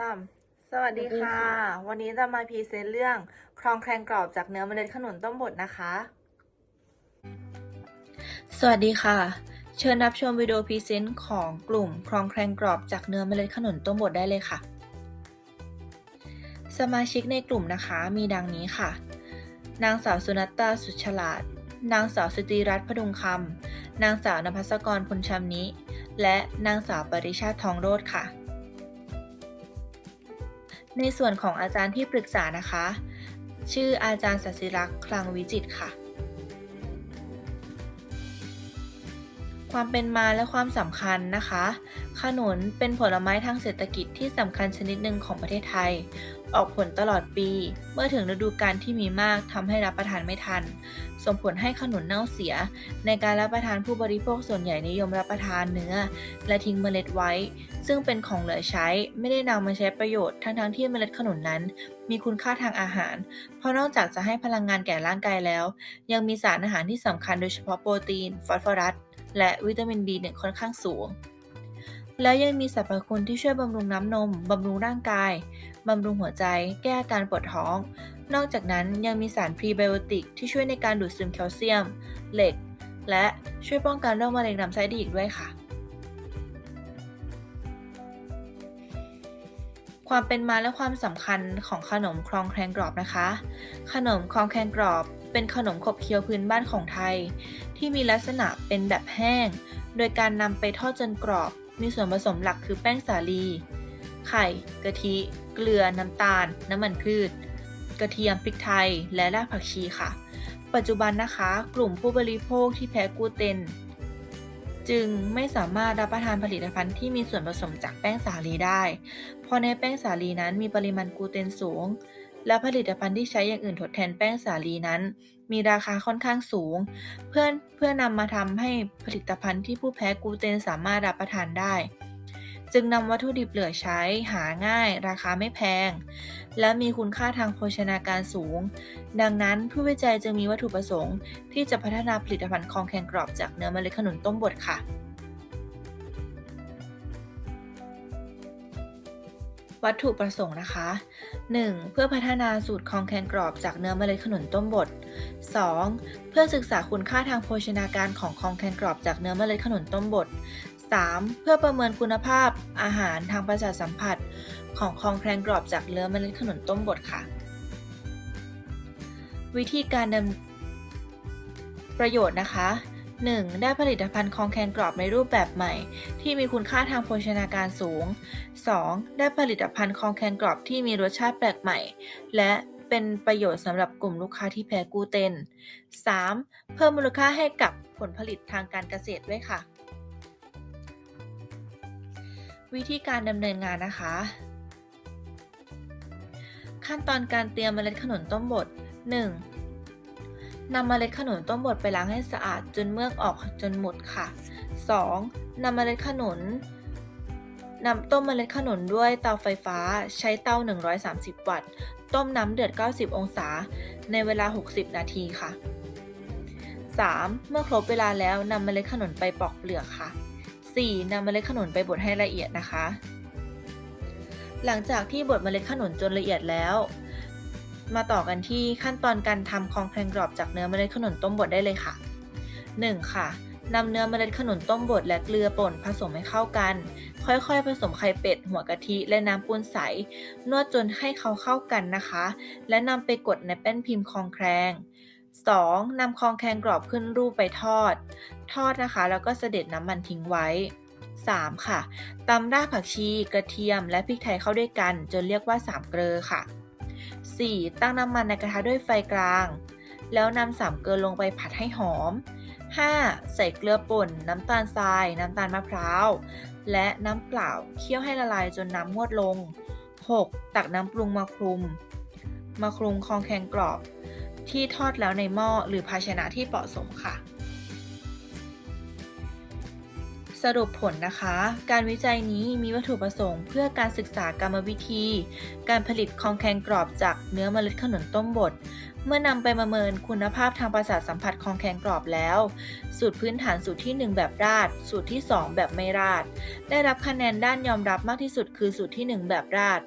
สามสวัสดีค่ะ วันนี้จะมาพรีเซนต์เรื่องครองแครงกรอบจากเนื้อเมล็ดขนุนต้มบดนะคะ สวัสดีค่ะ เชิญรับชมวิดีโอพรีเซนต์ของกลุ่มครองแครงกรอบจากเนื้อเมล็ดขนุนต้มบดได้เลยค่ะ สมาชิกในกลุ่มนะคะมีดังนี้ค่ะ นางสาวสุนัตตาสุดฉลาด นางสาวสตรีรัตน์พดุงคำนางสาวนภัสกรพลชำนิ และนางสาวปริชาติทองโรธค่ะ ในส่วนของอาจารย์ที่ปรึกษานะคะ ชื่ออาจารย์ศศิรักษ์คลังวิจิตรค่ะ ความเป็นมาและความสำคัญนะคะ ขนุนเป็นผลไม้ทางเศรษฐกิจที่สำคัญชนิดหนึ่งของประเทศไทย ออกผลตลอดปี เมื่อถึงฤดูกาลที่มีมากทำให้รับประทานไม่ทัน ส่งผลให้ขนุนเน่าเสีย ในการรับประทานผู้บริโภคส่วนใหญ่นิยมรับประทานเนื้อ และทิ้งเมล็ดไว้ ซึ่งเป็นของเหลือใช้ ไม่ได้นำมาใช้ประโยชน์ทั้งๆที่เมล็ดขนุนนั้น มีคุณค่าทางอาหาร เพราะนอกจากจะให้พลังงานแก่ร่างกายแล้ว ยังมีสารอาหารที่สำคัญโดยเฉพาะโปรตีน ฟอสฟอรัสและวิตามิน B1 ค่อนข้างสูง แล้วยังมีสรรพคุณที่ช่วยบำรุงน้ำนม บำรุงร่างกาย บำรุงหัวใจ แก้อาการปวดท้อง นอกจากนั้นยังมีสารพรีไบโอติกที่ช่วยในการดูดซึมแคลเซียม เหล็ก และช่วยป้องกันโรคมะเร็งลำไส้ได้อีกด้วยค่ะ ความเป็นมาและความสำคัญของขนมครองแครงกรอบนะคะ ขนมครองแครงกรอบเป็นขนมขบเคี้ยวพื้นบ้านของไทย ที่มีลักษณะเป็นแบบแห้ง โดยการนำไปทอดจนกรอบ มีส่วนผสมหลักคือแป้งสาลี ไข่ กะทิ เกลือ น้ำตาล น้ำมันพืช กระเทียม พริกไทย และรากผักชีค่ะ ปัจจุบันนะคะ กลุ่มผู้บริโภคที่แพ้กูเตน จึงไม่สามารถรับประทานผลิตภัณฑ์ที่มีส่วนผสมจากแป้งสาลีได้ เพราะในแป้งสาลีนั้นมีปริมาณกูเตนสูง และผลิตภัณฑ์ที่ใช้อย่างอื่นทดแทนแป้งสาลีนั้น มีราคาค่อนข้างสูง เพื่อเพื่อนำมาทำให้ผลิตภัณฑ์ที่ผู้แพ้กลูเตนสามารถรับประทานได้ จึงนำวัตถุดิบเหลือใช้หาง่าย ราคาไม่แพง และมีคุณค่าทางโภชนาการสูง ดังนั้นผู้วิจัยจึงมีวัตถุประสงค์ ที่จะพัฒนาผลิตภัณฑ์คองแขงกรอบจากเนื้อเมล็ดขนุนต้มบดค่ะ วัตถุประสงค์นะคะ 1. เพื่อพัฒนาสูตรคองแคนกรอบจากเนื้อเมล็ดขนุนต้มบด 2. เพื่อศึกษาคุณค่าทางโภชนาการของคองแคนกรอบจากเนื้อเมล็ดขนุนต้มบด 3. เพื่อประเมินคุณภาพอาหารทางประสาทสัมผัส ของคองแครงกรอบจากเนื้อเมล็ดขนุนต้มบดค่ะ วิธีการดำประโยชน์นะคะ 1. ได้ผลิตภัณฑ์คองแคนกรอบในรูปแบบใหม่ ที่มีคุณค่าทางโภชนาการสูง 2. ได้ผลิตภัณฑ์คองแคนกรอบที่มีรสชาติแปลกใหม่ และเป็นประโยชน์สำหรับกลุ่มลูกค้าที่แพ้กูเตน 3. เพิ่มมูลค่าให้กับผลผลิตทางการเกษตรด้วยค่ะ วิธีการดำเนินงานนะคะ ขั้นตอนการเตรียมเมล็ดขนุนต้มบด 1. นำเมล็ดขนุนต้มบดไปล้างให้สะอาดจนเมือกออกจนหมดค่ะ 2. นำเมล็ดขนุนนำต้มเมล็ดขนุนด้วยเตาไฟฟ้าใช้เตา 130 วัตต์ ต้มน้ำเดือด 90 องศา ในเวลา 60 นาทีค่ะ 3. เมื่อครบเวลาแล้วนำเมล็ดขนุนไปปอกเปลือกค่ะ 4. นำเมล็ดขนุนไปบดให้ละเอียดนะคะ หลังจากที่บดเมล็ดขนุนจนละเอียดแล้ว มาต่อกันที่ขั้นตอนการทำคองแครงกรอบจากเนื้อเมล็ดขนุนต้มบดได้เลยค่ะ 1. ค่ะนำเนื้อเมล็ดขนุนต้มบดและเกลือป่นผสมให้เข้ากัน ค่อยๆ ผสมไข่เป็ด หัวกะทิ และน้ำปูนใส นวดจนให้เขาเข้ากันนะคะ และนำไปกดในแป้นพิมพ์คองแครง 2. นำคองแครงกรอบขึ้นรูปไปทอด ทอดนะคะ แล้วก็เสด็จน้ำมันทิ้งไว้ 3. ค่ะตำรากผักชี กระเทียม และพริกไทยเข้าด้วยกัน จนเรียกว่าสามเกลอค่ะ 4. ตั้งน้ำมันในกระทะด้วยไฟกลาง แล้วนำสามเกลือลงไปผัดให้หอม 5. ใส่เกลือป่น น้ำตาลทราย น้ำตาลมะพร้าว และน้ำเปล่าเคี่ยวให้ละลายจนน้ำงวดลง 6. ตักน้ำปรุงมาคลุม มาคลุมคองแข็งกรอบ ที่ทอดแล้วในหม้อหรือภาชนะที่เหมาะสมค่ะ สรุปผลนะคะ การวิจัยนี้มีวัตถุประสงค์ เพื่อการศึกษากรรมวิธี การผลิตคองแคงกรอบจากเนื้อเมล็ดขนุนต้มบด เมื่อนำไปประเมินคุณภาพทางประสาทสัมผัสคองแคงกรอบแล้ว สูตรพื้นฐานสูตรที่ 1 แบบราด สูตรที่ 2 แบบไม่ราด ได้รับคะแนนด้านยอมรับมากที่สุดคือสูตรที่ 1 แบบราด